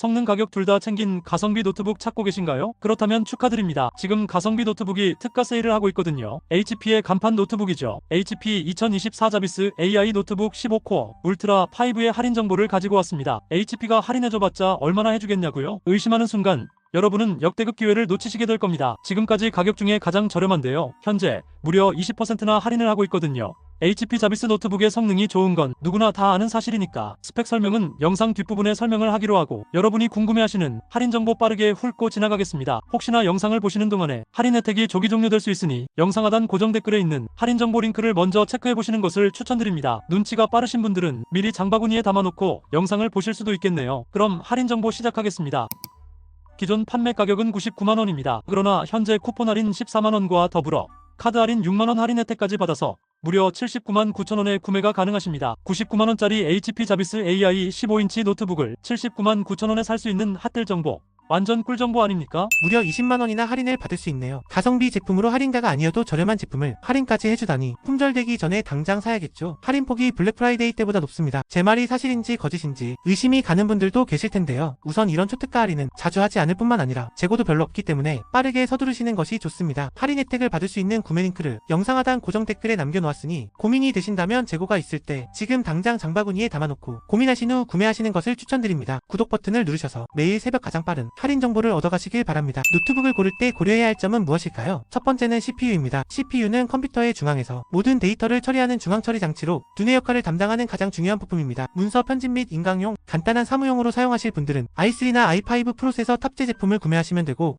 성능 가격 둘 다 챙긴 가성비 노트북 찾고 계신가요? 그렇다면 축하드립니다. 지금 가성비 노트북이 특가 세일을 하고 있거든요. HP의 간판 노트북이죠. HP 2024 자비스 AI 노트북 15코어 울트라 5의 할인 정보를 가지고 왔습니다. HP가 할인해줘봤자 얼마나 해주겠냐고요? 의심하는 순간 여러분은 역대급 기회를 놓치시게 될 겁니다. 지금까지 가격 중에 가장 저렴한데요. 현재 무려 20%나 할인을 하고 있거든요. HP 자비스 노트북의 성능이 좋은 건 누구나 다 아는 사실이니까 스펙 설명은 영상 뒷부분에 설명을 하기로 하고 여러분이 궁금해하시는 할인 정보 빠르게 훑고 지나가겠습니다. 혹시나 영상을 보시는 동안에 할인 혜택이 조기 종료될 수 있으니 영상 하단 고정 댓글에 있는 할인 정보 링크를 먼저 체크해 보시는 것을 추천드립니다. 눈치가 빠르신 분들은 미리 장바구니에 담아놓고 영상을 보실 수도 있겠네요. 그럼 할인 정보 시작하겠습니다. 기존 판매 가격은 99만원입니다. 그러나 현재 쿠폰 할인 14만원과 더불어 카드 할인 6만원 할인 혜택까지 받아서 무려 79만 9천원에 구매가 가능하십니다. 99만원짜리 HP 자비스 AI 15인치 노트북을 79만 9천원에 살 수 있는 핫딜 정보. 완전 꿀 정보 아닙니까? 무려 20만원이나 할인을 받을 수 있네요. 가성비 제품으로 할인가가 아니어도 저렴한 제품을 할인까지 해주다니 품절되기 전에 당장 사야겠죠. 할인폭이 블랙 프라이데이 때보다 높습니다. 제 말이 사실인지 거짓인지 의심이 가는 분들도 계실 텐데요. 우선 이런 초특가 할인은 자주 하지 않을 뿐만 아니라 재고도 별로 없기 때문에 빠르게 서두르시는 것이 좋습니다. 할인 혜택을 받을 수 있는 구매 링크를 영상 하단 고정 댓글에 남겨놓았으니 고민이 되신다면 재고가 있을 때 지금 당장 장바구니에 담아놓고 고민하신 후 구매하시는 것을 추천드립니다. 구독 버튼을 누르셔서 매일 새벽 가장 빠른 할인 정보를 얻어가시길 바랍니다. 노트북을 고를 때 고려해야 할 점은 무엇일까요? 첫 번째는 CPU입니다. CPU는 컴퓨터의 중앙에서 모든 데이터를 처리하는 중앙 처리 장치로 두뇌 역할을 담당하는 가장 중요한 부품입니다. 문서 편집 및 인강용, 간단한 사무용으로 사용하실 분들은 i3나 i5 프로세서 탑재 제품을 구매하시면 되고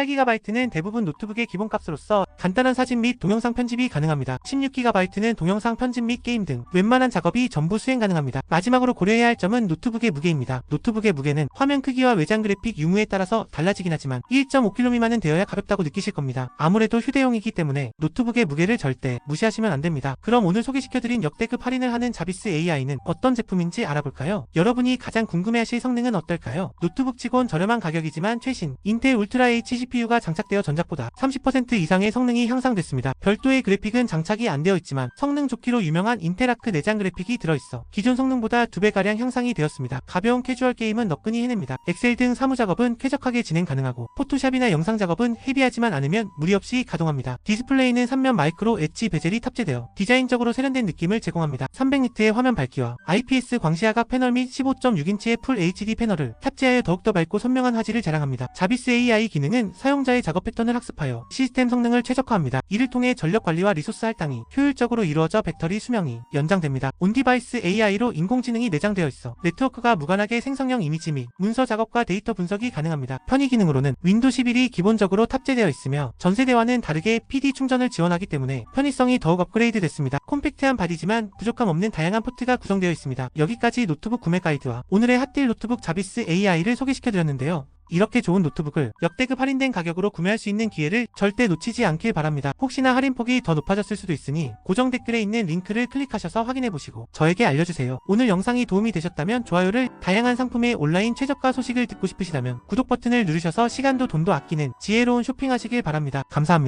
8GB는 대부분 노트북의 기본값으로서 간단한 사진 및 동영상 편집이 가능합니다. 16GB는 동영상 편집 및 게임 등 웬만한 작업이 전부 수행 가능합니다. 마지막으로 고려해야 할 점은 노트북의 무게입니다. 노트북의 무게는 화면 크기와 외장 그래픽 유무에 따라서 달라지긴 하지만 1.5kg 미만은 되어야 가볍다고 느끼실 겁니다. 아무래도 휴대용이기 때문에 노트북의 무게를 절대 무시하시면 안 됩니다. 그럼 오늘 소개시켜드린 역대급 할인을 하는 자비스 AI는 어떤 제품인지 알아볼까요? 여러분이 가장 궁금해하실 성능은 어떨까요? 노트북 치곤 저렴한 가격이지만 최신 인텔 울트라 H CPU가 장착되어 전작보다 30% 이상의 성능이 향상됐습니다. 별도의 그래픽은 장착이 안 되어 있지만 성능 좋기로 유명한 인텔아크 내장 그래픽이 들어있어 기존 성능보다 2배가량 향상이 되었습니다. 가벼운 캐주얼 게임은 너끈히 해냅니다. 엑셀 등 사무 작업은 쾌적하게 진행 가능하고 포토샵이나 영상 작업은 헤비하지만 않으면 무리 없이 가동합니다. 디스플레이는 3면 마이크로 엣지 베젤이 탑재되어 디자인적으로 세련된 느낌을 제공합니다. 300니트의 화면 밝기와 IPS 광시야각 패널 및 15.6인치의 풀 HD 패널을 탑재하여 더욱더 밝고 선명한 화질을 자랑합니다. 자비스 AI 기능은 사용자의 작업 패턴을 학습하여 시스템 성능을 최적화합니다. 이를 통해 전력 관리와 리소스 할당이 효율적으로 이루어져 배터리 수명이 연장됩니다. 온디바이스 AI로 인공지능이 내장되어 있어 네트워크가 무관하게 생성형 이미지 및 문서 작업과 데이터 분석이 가능합니다. 편의 기능으로는 윈도 11이 기본적으로 탑재되어 있으며 전세대와는 다르게 PD 충전을 지원하기 때문에 편의성이 더욱 업그레이드 됐습니다. 콤팩트한 바디지만 부족함 없는 다양한 포트가 구성되어 있습니다. 여기까지 노트북 구매 가이드와 오늘의 핫딜 노트북 자비스 AI를 소개시켜드렸는데요. 이렇게 좋은 노트북을 역대급 할인된 가격으로 구매할 수 있는 기회를 절대 놓치지 않길 바랍니다. 혹시나 할인폭이 더 높아졌을 수도 있으니 고정 댓글에 있는 링크를 클릭하셔서 확인해보시고 저에게 알려주세요. 오늘 영상이 도움이 되셨다면 좋아요를 다양한 상품의 온라인 최저가 소식을 듣고 싶으시다면 구독 버튼을 누르셔서 시간도 돈도 아끼는 지혜로운 쇼핑하시길 바랍니다. 감사합니다.